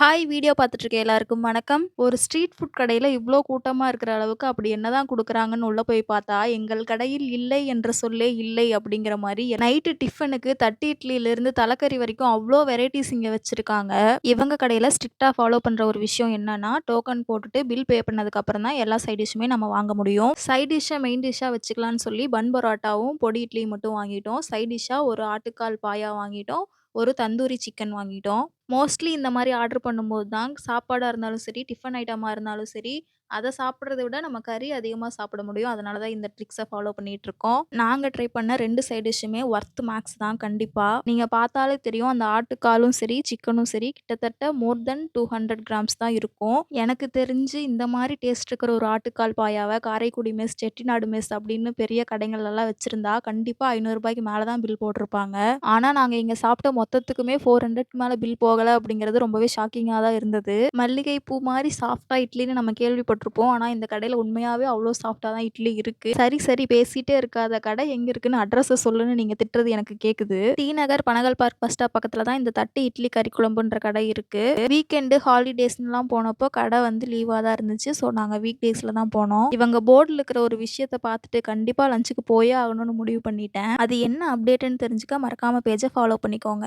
Hi video பார்த்துட்ருக்க எல்லாருக்கும் வணக்கம். ஒரு ஸ்ட்ரீட் ஃபுட் கடையில் இவ்வளோ கூட்டமாக இருக்கிற அளவுக்கு அப்படி என்னதான் கொடுக்குறாங்கன்னு உள்ளே போய் பார்த்தா, "எங்கள் கடையில் இல்லை என்ற சொல்லே இல்லை" அப்படிங்கிற மாதிரி நைட்டு டிஃபனுக்கு தட்டி இட்லியிலேருந்து தலைக்கறி வரைக்கும் அவ்வளோ வெரைட்டிஸ் இங்கே வச்சுருக்காங்க இவங்க கடையில் ஸ்ட்ரிக்டாக ஃபாலோ பண்ணுற ஒரு விஷயம் என்னன்னா, டோக்கன் போட்டுட்டு பில் பே பண்ணதுக்கப்புறம் தான் எல்லா சைட் டிஷ்ஷுமே நம்ம வாங்க முடியும். சைட் மெயின் டிஷ்ஷாக வச்சுக்கலான்னு சொல்லி பன் பரோட்டாவும், பொடி இட்லியும் மட்டும் வாங்கிட்டோம். சைட் ஒரு ஆட்டுக்கால் பாயா வாங்கிட்டோம். ஒரு தந்தூரி சிக்கன் வாங்கிட்டோம். மோஸ்ட்லி இந்த மாரி ஆர்டர் பண்ணும்போது தான் சாப்பாடா இருந்தாலும் சரி, டிஃபன் ஐட்டமா இருந்தாலும் சரி, அத சாப்பிடுறத விட நம்ம கறி அதிகமா சாப்பிட முடியும். அதனால தான் இந்த ட்ரிக்ஸ ஃபாலோ பண்ணிட்டுருக்கோம். நாங்க ட்ரை பண்ண 2 சைட் டிஷ்ஷுமே ஒர்த் மேக்ஸ் தான் கண்டிப்பா. நீங்க பார்த்தாலே தெரியும் அந்த ஆட்டுக்காலும் சரி, சிக்கனும் சரி கிட்டத்தட்ட மோர் தென் 200 கிராம்ஸ் தான் இருக்கும். எனக்கு தெரிஞ்சு இந்த மாரி டேஸ்ட் இருக்கிற ஒரு ஆட்டுக்கால் பாயாவ காரைக்குடி மெஸ், செட்டிநாடு மெஸ் அப்படின்னு பெரிய கடைகள்லலாம் வச்சிருந்தா கண்டிப்பா ரூ. 500க்கு மேல தான் பில் போட்டிருப்பாங்க. ஆனா நாங்க இங்க சாப்பிட்ட மொத்தத்துக்குமே 400க்கு மேல பில் போகல அப்படிங்கிறது ரொம்பவே ஷாக்கிங்காக தான் இருந்தது. மல்லிகை பூ மாதிரி சாஃப்ட்டா இட்லின்னு நம்ம கேள்விப்பட்டிருப்போம். ஆனால் இந்த கடையில் உண்மையாகவே அவ்வளோ சாஃப்டாக தான் இட்லி இருக்கு. சரி, சரி பேசிட்டே இருக்காத கடை எங்க இருக்குன்னு அட்ரஸை சொல்லுன்னு நீங்க திட்டுறது எனக்கு கேக்குது. T Nagar Panagal park bus stop பக்கத்துல தான் இந்த தட்டு இட்லி கறி குழம்புன்ற கடை இருக்கு. வீக்கெண்டு, ஹாலிடேஸ்லாம் போனப்போ கடை வந்து லீவாக தான் இருந்துச்சு. ஸோ நாங்கள் வீக் டேஸில் தான் போனோம். இவங்க போர்டில் இருக்கிற ஒரு விஷயத்த பார்த்துட்டு கண்டிப்பாக லஞ்சுக்கு போயே ஆகணும்னு முடிவு பண்ணிட்டேன். அது என்ன அப்டேட்டுன்னு தெரிஞ்சுக்க மறக்காம பேஜை ஃபாலோ பண்ணிக்கோங்க.